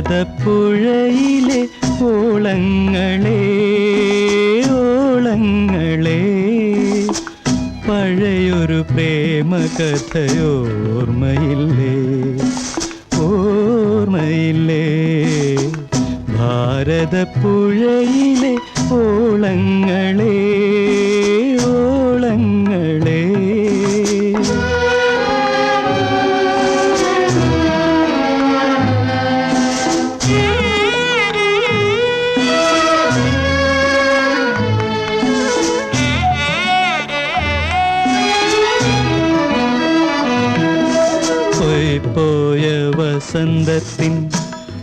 ഭാരതപ്പുഴയിലെ ഓളങ്ങളെ ഓളങ്ങളെ. പഴയൊരു പ്രേമ കഥയോർമ്മയില്ലേ ഓർമ്മയില്ലേ. ഭാരതപ്പുഴയിലെ ഓളങ്ങളെ പോയി പോയ വസന്തത്തിൻ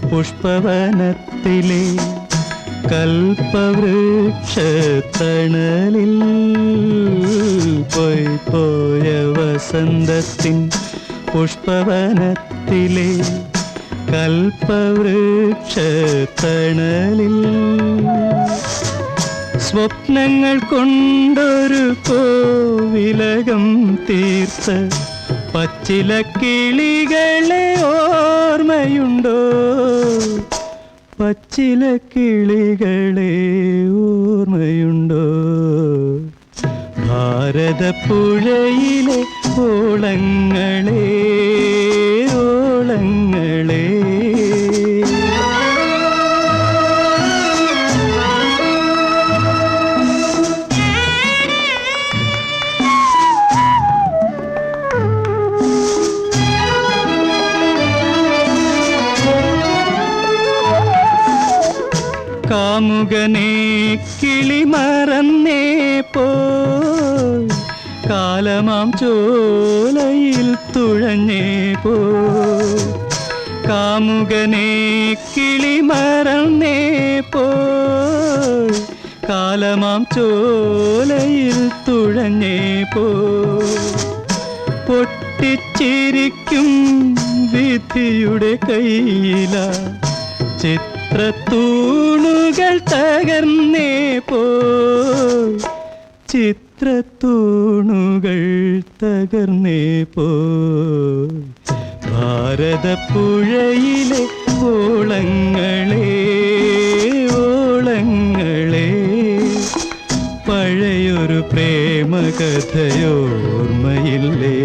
പുഷ്പവനത്തിലെ കൽപ്പവൃക്ഷത്തണലിൽ പോയി വസന്തത്തിൻ പുഷ്പവനത്തിലെ കൽപ്പവൃക്ഷത്തണലിൽ സ്വപ്നങ്ങൾ കൊണ്ടൊരു കോവിലകം തീർത്ത പച്ചില കിളികളെ ഓർമ്മയുണ്ടോ? പച്ചില കിളികളെ ഓർമ്മയുണ്ടോ? ഭാരതപ്പുഴയിലെ ഓളങ്ങളെ ഓളങ്ങളെ കാമുകനെ കിളി മറന്നേ പോയി കാലമാം ചോലയിൽ തുഴഞ്ഞേ പോ. കാമുകനെ കിളി മറന്നേ പോയി കാലമാം ചോലയിൽ തുഴഞ്ഞേ പോ. പൊട്ടിച്ചിരിക്കും വിധിയുടെ കയ്യില ചിത്രത്തൂണുകൾ തകർന്നേ പോ. ചിത്രത്തൂണുകൾ തകർന്നേ പോ. ഭാരതപ്പുഴയിലെ ഓളങ്ങളെ ഓളങ്ങളെ. പഴയൊരു പ്രേമ കഥയോർമ്മയില്ലേ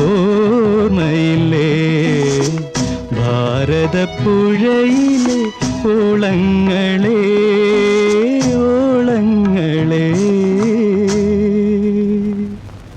ഓർമ്മയില്ലേ? ഭാരതപ്പുഴയിലെ ഓളങ്ങളെ മകളേ